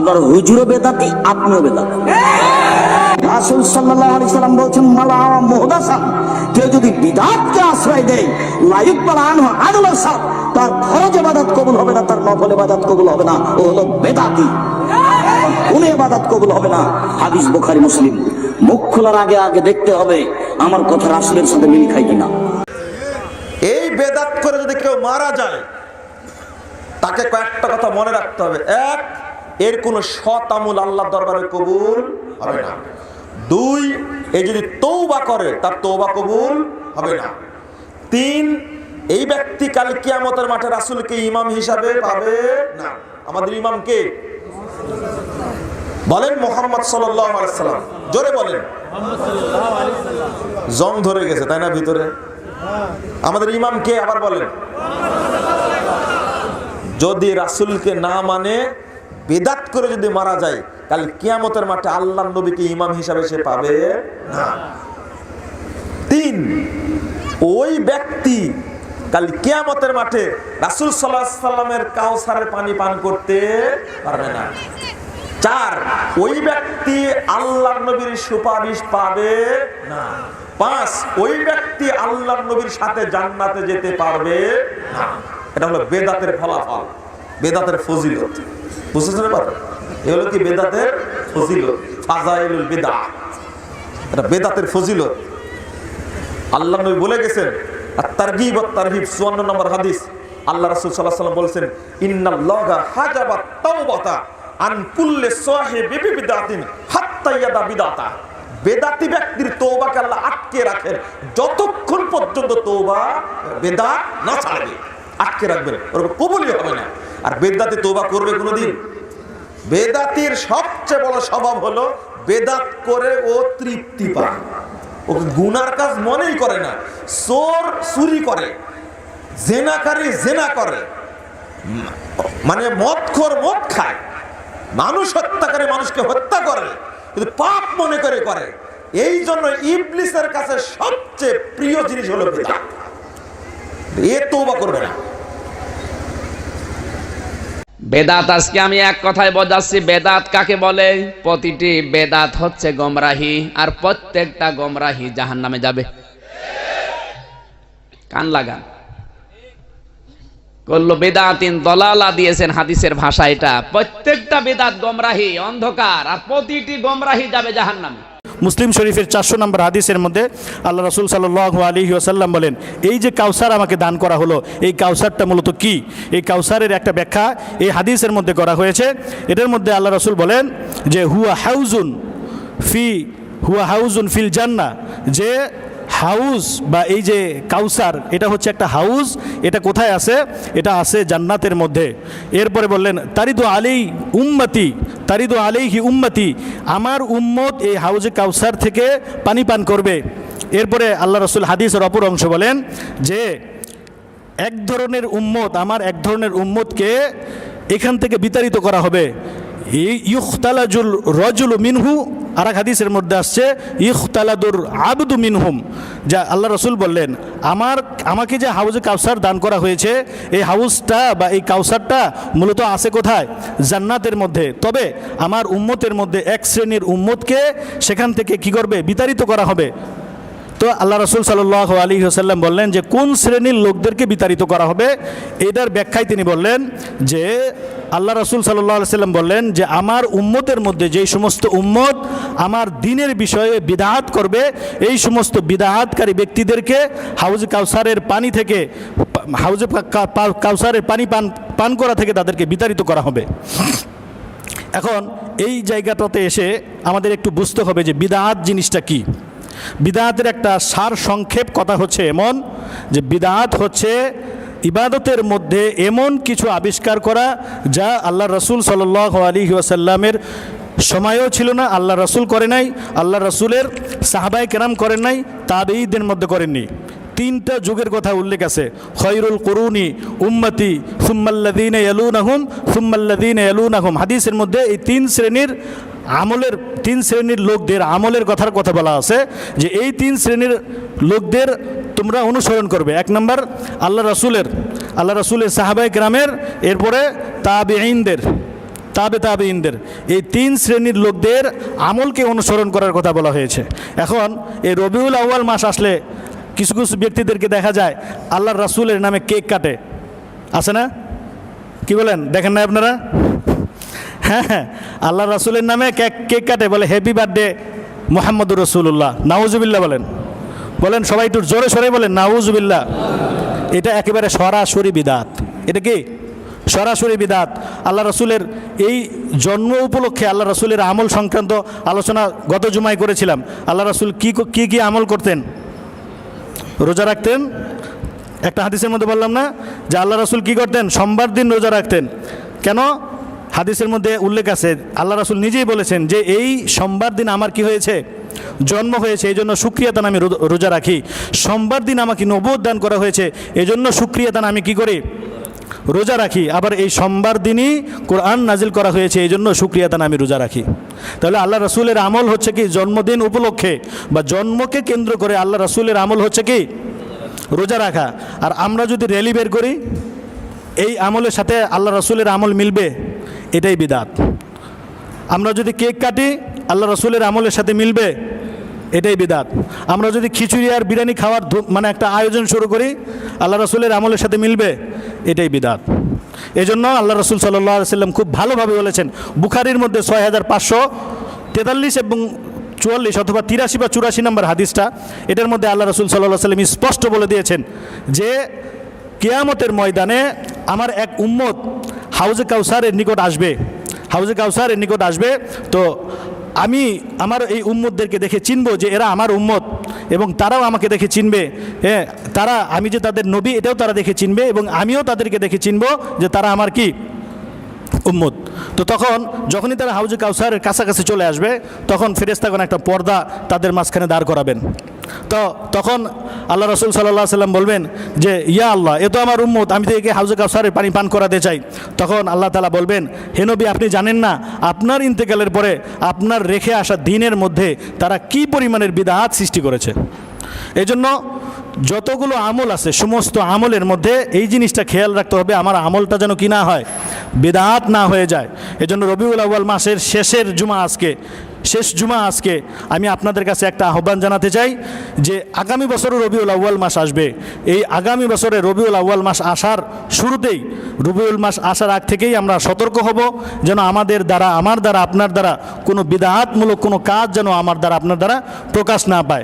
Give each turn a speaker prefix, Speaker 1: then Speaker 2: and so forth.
Speaker 1: আপনার হুজুরও বেদাতি, আপনিও বেদাতি। রাসূল সাল্লাম বলছেন, মালা কেউ যদি বিদাতকে আশ্রয় দেয় লাইক তার ফরজ কবুল হবে না, তার নফল কবুল হবে না, ও হলো বেদাতি। কবুল হবে না। হাদিস মুসলিম। মুখ খোলার আগে আগে দেখতে হবে, আমার কথা রাসুলের সাথে মিল খায় কিনা।
Speaker 2: এই বেদাত করে যদি কেউ মারা যায়, তাকে কয়েকটা কথা মনে রাখতে হবে। এক এর কোনো সৎ আমল আল্লাহ দরবারে কবুল হবে না। দুই, এ যদি তৌবা করে, তার তৌবা কবুল হবে না। তিন, এই ব্যক্তি কাল কিয়ামতের মাঠে রাসূলকে ইমাম হিসাবে পাবে না। আমাদের ইমাম কে? বলেন মোহাম্মদ সাল্লাম। জোরে বলেন। জং ধরে গেছে, তাই না ভিতরে? আমাদের ইমাম কে? আবার বলেন। যদি রাসূলকে না মানে বেদাত করে যদি মারা যায়, তাহলে কিয়ামতের মাঠে আল্লাহ নবীকে ইমাম হিসাবে সে পাবে না। তিন, ওই ব্যক্তি কাল কিয়ামতের মাঠে রাসূল সাল্লামের কাউসারের পানি পান করতে পারবে না। চার, ওই ব্যক্তি আল্লাহ নবীর সুপারিশ পাবে না। পাঁচ, ওই ব্যক্তি আল্লাহ নবীর সাথে জান্নাতে যেতে পারবে না। এটা হলো বেদাতের ফলাফল, বেদাতের ফজিলত। বুঝতে পারবে এগুলো কি বেদাতের ফাজাইলুল বেদা এটা বেদাতের আল্লাহ নবী বলে গেছেন তারগিব তারহিব 54 নম্বর হাদিস। আল্লাহ রাসূল আলাইহি সাল্লাম বলেছেন হাজাবা তাওবাতা আন কুল্লি বিদাতিন বিদাতা। বেদাতি ব্যক্তির তওবাকে আল্লাহ আটকে রাখেন। যতক্ষণ পর্যন্ত তওবা বেদাত না ছাড়বে, আটকে রাখবেন। ওর কবুলই হবে না। আর বেদাতে তওবা করবে কোনোদিন? বেদাতির সবচেয়ে বড় স্বভাব হলো বেদাত করে ও তৃপ্তি পায়। ওকে গুনার কাজ মনেই করে না, চোর চুরি করে, জেনাকারী জেনা করে মানে মদখোর মদ খায়। মানুষ হত্যা করে, মানুষকে হত্যা করে, কিন্তু পাপ মনে করে করে। এই জন্য ইবলিসের কাছে সবচেয়ে প্রিয় জিনিস হলো বেদাত। এ তৌবা করবে না।
Speaker 3: বেদাত, আজকে আমি এক কথায় বোঝাচ্ছি, বেদাত কাকে বলে? প্রতিটি বেদাত হচ্ছে গমরাহি, আর প্রত্যেকটা গমরাহি জাহান নামে যাবে। কান লাগান। করল বেদাতিন দলালা দিয়েছেন হাদিসের ভাষা এটা। প্রত্যেকটা বেদাত গমরাহি, অন্ধকার, আর প্রতিটি গমরাহি যাবে জাহান নামে
Speaker 4: মুসলিম শরীফের চারশো নম্বর হাদিসের মধ্যে আল্লাহ রসুল সাল্লাহ আলী আসাল্লাম বলেন, এই যে কাউসার আমাকে দান করা হলো, এই কাউসারটা মূলত কি? এই কাউসারের একটা ব্যাখ্যা এই হাদিসের মধ্যে করা হয়েছে। এটার মধ্যে আল্লাহ রসুল বলেন যে, হুয়া হাউজুন ফি, হুয়া হাউজুন ফিল জান্না যে হাউস বা এই যে কাউসার, এটা হচ্ছে একটা হাউস, এটা কোথায় আছে? এটা আছে জান্নাতের মধ্যে। এরপরে বললেন, তারিদু আলী উম্মতি, তারিদু আলাইহি উম্মতি, আমার উম্মত এই হাউজে কাউসার থেকে পানি পান করবে। এরপরে আল্লাহ রসুল হাদিসের অপর অংশ বলেন যে, এক ধরনের উম্মত, আমার এক ধরনের উম্মতকে এখান থেকে বিতাড়িত করা হবে। ইউখতালাজুল রজুল মিনহু আর এক হাদিসের মধ্যে আসছে, ইখতালাদুর আবদু মিনহুম। যা আল্লাহ রসুল বললেন, আমার, আমাকে যে হাউজে কাউসার দান করা হয়েছে, এই হাউসটা বা এই কাউসারটা মূলত আছে কোথায়? জান্নাতের মধ্যে। তবে আমার উম্মতের মধ্যে এক শ্রেণির উম্মতকে সেখান থেকে কি করবে? বিতাড়িত করা হবে। তো আল্লাহ রসুল সাল্লাহ আলী হাসাল্লাম বললেন যে, কোন শ্রেণির লোকদেরকে বিতাড়িত করা হবে? এটার ব্যাখ্যায় তিনি বললেন যে, আল্লাহ রসুল সাল্লাহ সাল্লাম বললেন যে, আমার উম্মতের মধ্যে যেই সমস্ত উম্মত আমার দিনের বিষয়ে বিদাহাত করবে, এই সমস্ত বিদাহাতকারী ব্যক্তিদেরকে হাউজ কাউসারের পানি থেকে, হাউজে কাউসারের পানি পান পান করা থেকে তাদেরকে বিতাড়িত করা হবে। এখন এই জায়গাটাতে এসে আমাদের একটু বুঝতে হবে যে, বিদাহাত জিনিসটা কি। বিদাহাতের একটা সার সংক্ষেপ কথা হচ্ছে এমন যে বিদাহাত হচ্ছে ইবাদতের মধ্যে এমন কিছু আবিষ্কার করা যা আল্লাহ রসুল সাল আলী ওয়াসাল্লামের সময়ও ছিল না, আল্লাহ রসুল করে নাই, আল্লাহ রসুলের সাহাবাই কেরাম করেন নাই, তাবেঈদের মধ্যে করেননি। তিনটা যুগের কথা উল্লেখ আছে। খৈরুল করুনি উম্মতি সুম্মাল্লাদিন এলুন আহম সুম্মাল্লাদিন এলুন আহম হাদিসের মধ্যে এই তিন শ্রেণির আমলের তিন শ্রেণির লোকদের আমলের কথার কথা বলা আছে যে এই তিন শ্রেণির লোকদের তোমরা অনুসরণ করবে। এক নম্বর, আল্লাহ রসুলের আল্লাহ রসুলের সাহাবাই গ্রামের এরপরে তাবেঈনদের, তাবে তাবে ইনদের এই তিন শ্রেণির লোকদের আমলকে অনুসরণ করার কথা বলা হয়েছে। এখন এই রবিউল আউয়াল মাস আসলে কিছু কিছু ব্যক্তিদেরকে দেখা যায় আল্লাহর রাসূলের নামে কেক কাটে। আছে না? কি বলেন? দেখেন না আপনারা? হ্যাঁ হ্যাঁ। আল্লাহ রাসূলের নামে কেক কেক কাটে, বলে হ্যাপি বার্থডে মোহাম্মদুর রসুল্লাহ নাউজুবিল্লাহ বলেন। বলেন, সবাই একটু জোরে সরে বলেন, নাউজুবিল্লাহ। এটা একেবারে সরাসরি বিদাত। এটা কি? সরাসরি বিদাত। আল্লাহ রসুলের এই জন্ম উপলক্ষে আল্লাহ রসুলের আমল সংক্রান্ত আলোচনা গত জুমায় করেছিলাম। আল্লাহ রসুল কী কী কী আমল করতেন? রোজা রাখতেন? একটা হাদিসের মধ্যে বললাম না? যে আল্লাহ রসুল কী করতেন? সোমবার দিন রোজা রাখতেন। কেন? হাদিসের মধ্যে উল্লেখ আছে, আল্লাহ রসুল নিজেই বলেছেন যে এই সোমবার দিন আমার কি হয়েছে? জন্ম হয়েছে এই জন্য সুক্রিয়াতান আমি রোজা রাখি। সোমবার দিন আমাকে নবোধ দান করা হয়েছে এই জন্য সুক্রিয়াতান আমি কি করি? রোজা রাখি। আবার এই সোমবার দিনই কোরআন নাজিল করা হয়েছে এই জন্য সুক্রিয়াতান আমি রোজা রাখি। তাহলে আল্লাহ রসুলের আমল হচ্ছে কি? জন্মদিন উপলক্ষে বা জন্মকে কেন্দ্র করে আল্লাহ রসুলের আমল হচ্ছে কি? রোজা রাখা। আর আমরা যদি র্যালি বের করি, এই আমলের সাথে আল্লাহ রসুলের আমল মিলবে? এটাই বিদাত। আমরা যদি কেক কাটি, আল্লাহ রসুলের আমলের সাথে মিলবে, এটাই বিদাত। আমরা যদি খিচুড়ি আর বিরিয়ানি খাওয়ার মানে একটা আয়োজন শুরু করি, আল্লাহ রসুলের আমলের সাথে মিলবে, এটাই বিদাত। এজন্য আল্লাহ রসুল সাল্লাহ সাল্লাম খুব ভালোভাবে বলেছেন, বুখারির মধ্যে ছয় হাজার পাঁচশো তেতাল্লিশ এবং চুয়াল্লিশ অথবা তিরাশি বা চুরাশি নম্বর হাদিসটা, এটার মধ্যে আল্লাহ রসুল সাল্লাহ সাল্লাম স্পষ্ট বলে দিয়েছেন যে, কেয়ামতের ময়দানে আমার এক উম্মত হাউজে কাউসারের নিকট আসবে, হাউজে কাউসারের নিকট আসবে। তো আমি আমার এই উম্মতদেরকে দেখে চিনব যে এরা আমার উম্মত এবং তারাও আমাকে দেখে চিনবে। হ্যাঁ তারা, আমি যে তাদের নবী, এটাও তারা দেখে চিনবে এবং আমিও তাদেরকে দেখে চিনবো যে তারা আমার কি? উম্মত। তো তখন, যখনই তারা হাউজে কাউসারের কাছাকাছি চলে আসবে, তখন ফেরেস্তাগণ একটা পর্দা তাদের মাঝখানে দাঁড় করাবেন। তো তখন আল্লাহ রসুল সাল্লাহ সাল্লাম বলবেন যে, ইয়া আল্লাহ, এ তো আমার উম্মত, আমি তো একে হাউজে কাউসারের পানি পান করাতে চাই। তখন আল্লাহ তালা বলবেন হেনবি আপনি জানেন না, আপনার ইন্তেকালের পরে আপনার রেখে আসা দিনের মধ্যে তারা কি পরিমাণের বিদাহাত সৃষ্টি করেছে? এজন্য যতগুলো আমল আছে, সমস্ত আমলের মধ্যে এই জিনিসটা খেয়াল রাখতে হবে, আমার আমলটা যেন কি না হয়, বেদাত না হয়ে যায়। এজন্য রবিউল আউ্বাল মাসের শেষের জুমা আজকে শেষ জুমা আজকে আমি আপনাদের কাছে একটা আহ্বান জানাতে চাই যে আগামী বছরে রবিউল আউ্বাল মাস আসবে। এই আগামী বছরে রবিউল আউ্বাল মাস আসার শুরুতেই, রবিউল মাস আসার আগ থেকেই আমরা সতর্ক হব যেন আমাদের দ্বারা, আমার দ্বারা, আপনার দ্বারা কোনো বিদাহাতমূলক কোনো কাজ যেন আমার দ্বারা, আপনার দ্বারা প্রকাশ না পায়।